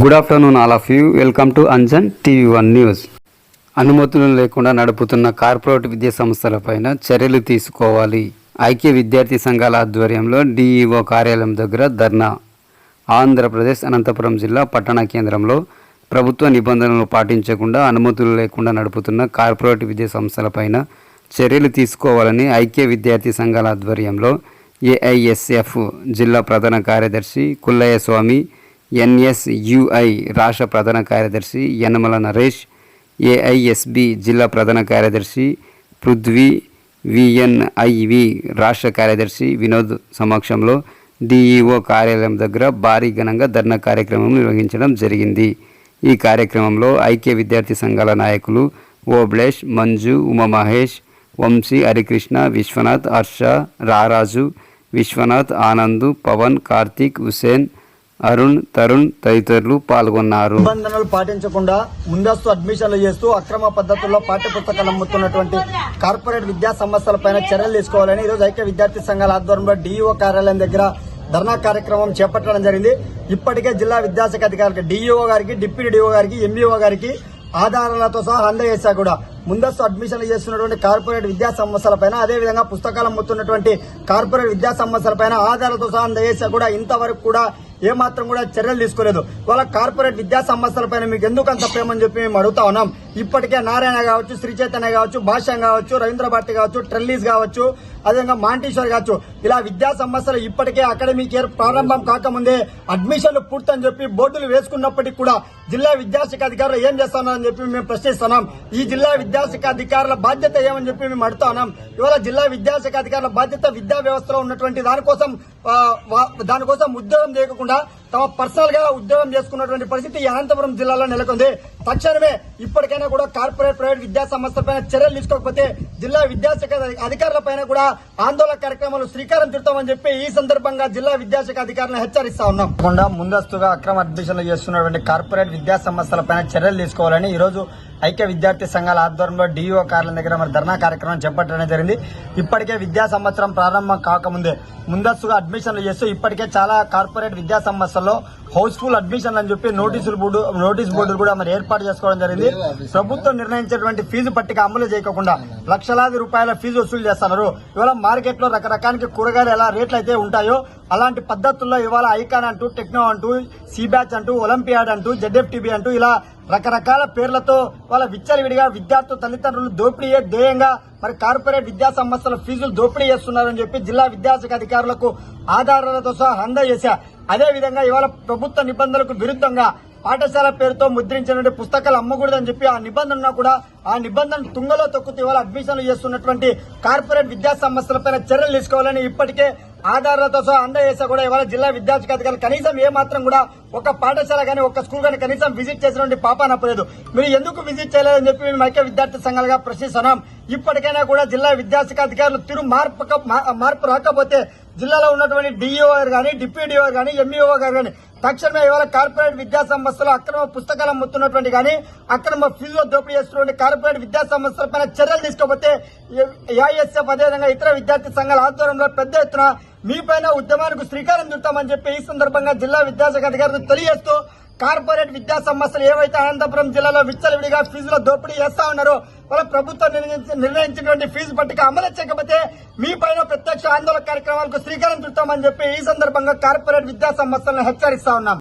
Good afternoon all of you welcome to Anjan TV one news అనుమతులు లేకుండా నడుపుతున్న corporate విద్యా సంస్థలపైన చర్యలు తీసుకోవాలి. ఐక్య విద్యార్థి సంఘాల ఆధ్వర్యంలో డిఈఓ కార్యాలయం దగ్గర ధర్నా. ఆంధ్రప్రదేశ్ అనంతపురం జిల్లా పట్టణ కేంద్రంలో ప్రభుత్వ నిబంధనలు పాటించకుండా అనుమతులు లేకుండా నడుపుతున్న కార్పొరేట్ విద్యా సంస్థలపైన చర్యలు తీసుకోవాలని ఐక్య విద్యార్థి సంఘాల ఆధ్వర్యంలో ఏఐఎస్ఎఫ్ జిల్లా ప్రధాన కార్యదర్శి కుల్లయ్య స్వామి ఎన్ఎస్యుఐ రాష్ట్ర ప్రధాన కార్యదర్శి యనమల నరేష్ ఏఐఎస్బి జిల్లా ప్రధాన కార్యదర్శి పృథ్వీ విఎన్ఐవి రాష్ట్ర కార్యదర్శి వినోద్ సమక్షంలో డిఈఓ కార్యాలయం దగ్గర భారీ ఘనంగా ధర్నా కార్యక్రమం నిర్వహించడం జరిగింది. ఈ కార్యక్రమంలో ఐక్య విద్యార్థి సంఘాల నాయకులు ఓబ్లేష్ మంజు ఉమామహేష్ వంశీ హరికృష్ణ విశ్వనాథ్ హర్ష రారాజు విశ్వనాథ్ ఆనందు పవన్ కార్తీక్ హుసేన్ అరుణ్ తరుణ్ తదితరులు పాల్గొన్నారు. నిబంధనలు పాటించకుండా ముందస్తు అడ్మిషన్లు చేస్తూ అక్రమ పద్ధతుల్లో పాఠ్య పుస్తకాలు అమ్ముతున్నటువంటి కార్పొరేట్ విద్యా సంస్థలపైన చర్యలు తీసుకోవాలని ఈరోజు ఐక్య విద్యార్థి సంఘాల ఆధ్వర్యంలో డీఈఓ కార్యాలయం దగ్గర ధర్నా కార్యక్రమం చేపట్టడం జరిగింది. ఇప్పటికే జిల్లా విద్యాశాఖ అధికారులకు డీఈఓ గారికి డిప్యూటీ డిఓ గారికి ఎంఈఓ గారికి ఆధారాలతో సహా అందజేశా కూడా. ముందస్తు అడ్మిషన్లు చేస్తున్నటువంటి కార్పొరేట్ విద్యా సంస్థలపైన అదేవిధంగా పుస్తకాలు అమ్ముతున్నటువంటి కార్పొరేట్ విద్యా సంస్థలపైన ఆధారాలతో సహా అందజేశా కూడా. ఇంతవరకు కూడా ఏమాత్రం కూడా చర్యలు తీసుకోలేదు. వాళ్ళ కార్పొరేట్ విద్యా సంస్థలపైన మీకు ఎందుకు అంత ప్రేమని చెప్పి మేము అడుగుతా ఉన్నాం. ఇప్పటికే నారాయణ కావచ్చు శ్రీ చైతన్య కావచ్చు భాష్యం కావచ్చు రవీంద్ర భారతి కావచ్చు ట్రెల్లీస్ కావచ్చు అదేవిధంగా మాంటేశ్వర్ కావచ్చు. ఇలా విద్యా సంస్థలు ఇప్పటికే అకాడమిక్ ఇయర్ ప్రారంభం కాకముందే అడ్మిషన్లు పూర్తని చెప్పి బోర్డులు వేసుకున్నప్పటికీ కూడా జిల్లా విద్యాశాఖ అధికారులు ఏం చేస్తున్నారని చెప్పి మేము ప్రశ్నిస్తున్నాం. ఈ జిల్లా విద్యాశాఖ అధికారుల బాధ్యత ఏమని చెప్పి మేము అడుగుతా ఉన్నాం. ఇవాళ జిల్లా విద్యాశాఖ అధికారుల బాధ్యత విద్యా వ్యవస్థలో ఉన్నటువంటి దానికోసం దానికోసం ఉద్యోగం చేయకుండా తమ పర్సనల్గా ఉద్యోగం చేసుకున్నటువంటి పరిస్థితి అనంతపురం జిల్లాలో నెలకొంది. తక్షణమే ఇప్పటికైనా కూడా కార్పొరేట్ ప్రైవేట్ విద్యా సంస్థలపైన చర్యలు తీసుకోకపోతే జిల్లా విద్యాశాఖ అధికారులపైన కూడా ఆందోళన కార్యక్రమాలు శ్రీకారం చుడతామని చెప్పి ఈ సందర్భంగా జిల్లా విద్యాశాఖ అధికారులను హెచ్చరిస్తా ఉన్నాం. కాకుండా ముందస్తుగా అక్రమ అడ్మిషన్లు చేస్తున్నటువంటి కార్పొరేట్ విద్యా సంస్థలపైన చర్యలు తీసుకోవాలని ఈ రోజు ఐక్య విద్యార్థి సంఘాల ఆధ్వర్యంలో డిఈఓ కార్యాలయం దగ్గర మరి ధర్నా కార్యక్రమం చేపట్టడం జరిగింది. ఇప్పటికే విద్యా సంవత్సరం ప్రారంభం కాకముందే ముందస్తుగా అడ్మిషన్లు చేస్తూ ఇప్పటికే చాలా కార్పొరేట్ విద్యా సంస్థ సంస్థల్లో హౌస్ఫుల్ అడ్మిషన్లు అని చెప్పి నోటీసులు బోర్డు నోటీస్ బోర్డులు కూడా మరి ఏర్పాటు చేసుకోవడం జరిగింది. ప్రభుత్వం నిర్ణయించేటువంటి ఫీజు పట్టిక అమలు చేయకుండా లక్షలాది రూపాయల ఫీజు వసూలు చేస్తున్నారు. ఇవాళ మార్కెట్లో రకరకానికి కూరగాయలు ఎలా రేట్లు అయితే ఉంటాయో అలాంటి పద్ధతుల్లో ఇవాళ ఐకాన్ అంటూ టెక్నో అంటూ సిబ్యాచ్ అంటూ ఒలింపియాడ్ అంటూ జెడ్ఎఫ్టీబీ అంటూ ఇలా రకరకాల పేర్లతో వాళ్ళ విచ్చలవిడిగా విద్యార్థుల తల్లిదండ్రులు దోపిడీయే ధ్యేయంగా మరి కార్పొరేట్ విద్యా సంస్థల ఫీజులు దోపిడీ చేస్తున్నారని చెప్పి జిల్లా విద్యాశాఖ అధికారులకు ఆధారాలతో సహా అందజేశా. అదే విధంగా ఇవాళ ప్రభుత్వ నిబంధనలకు విరుద్ధంగా పాఠశాల పేరుతో ముద్రించినటువంటి పుస్తకాలు అమ్మకూడదని చెప్పి ఆ నిబంధన కూడా ఆ నిబంధన తుంగలో తొక్కుతూ ఇవాళ అడ్మిషన్లు చేస్తున్నటువంటి కార్పొరేట్ విద్యా సంస్థలపై చర్యలు తీసుకోవాలని ఇప్పటికే ఆధారాలతో సహా అందజేసా కూడా ఇవాళ జిల్లా విద్యార్థికి అధికారులు. కనీసం ఏ మాత్రం కూడా ఒక పాఠశాల కానీ ఒక స్కూల్ కానీ కనీసం విజిట్ చేసినటువంటి పాప నప్పలేదు మీరు ఎందుకు విజిట్ చేయలేదని చెప్పి మేము ఐక్య విద్యార్థి సంఘాలుగా ప్రశ్నిస్తున్నాం. ఇప్పటికైనా కూడా జిల్లా విద్యాశాఖ అధికారులు తిరు మార్పు మార్పు రాకపోతే జిల్లాలో ఉన్నటువంటి డిఈఓ గారు కానీ డిప్యూడీఓ గానీ ఎంఈఓ గారు కానీ తక్షణమే ఇవాళ కార్పొరేట్ విద్యా సంస్థలు అక్రమ పుస్తకాలు అమ్ముతున్నటువంటి కానీ అక్రమ ఫీజులో దోపిడీ చేస్తున్నటువంటి కార్పొరేట్ విద్యా సంస్థలపైన చర్యలు తీసుకోకపోతే ఏఐఎస్ఎఫ్ అదేవిధంగా ఇతర విద్యార్థి సంఘాల ఆధ్వర్యంలో పెద్ద ఎత్తున మీపైన ఉద్యమానికి శ్రీకారం చుట్టామని చెప్పి ఈ సందర్భంగా జిల్లా విద్యాశాఖ అధికారులు తెలియజేస్తూ కార్పొరేట్ విద్యా సంస్థలు ఏవైతే అనంతపురం జిల్లాలో విచ్చలవిడిగా ఫీజుల దోపిడీ చేస్తా ఉన్నారో వాళ్ళ ప్రభుత్వం నిర్ణయించి- నిర్ణయించినటువంటి ఫీజు పట్టిక అమలు చేయకపోతే మీ పైన ప్రత్యక్ష ఆందోళన కార్యక్రమాలకు శ్రీకారం చుట్టామని చెప్పి ఈ సందర్భంగా కార్పొరేట్ విద్యా సంస్థలను హెచ్చరిస్తా ఉన్నాం.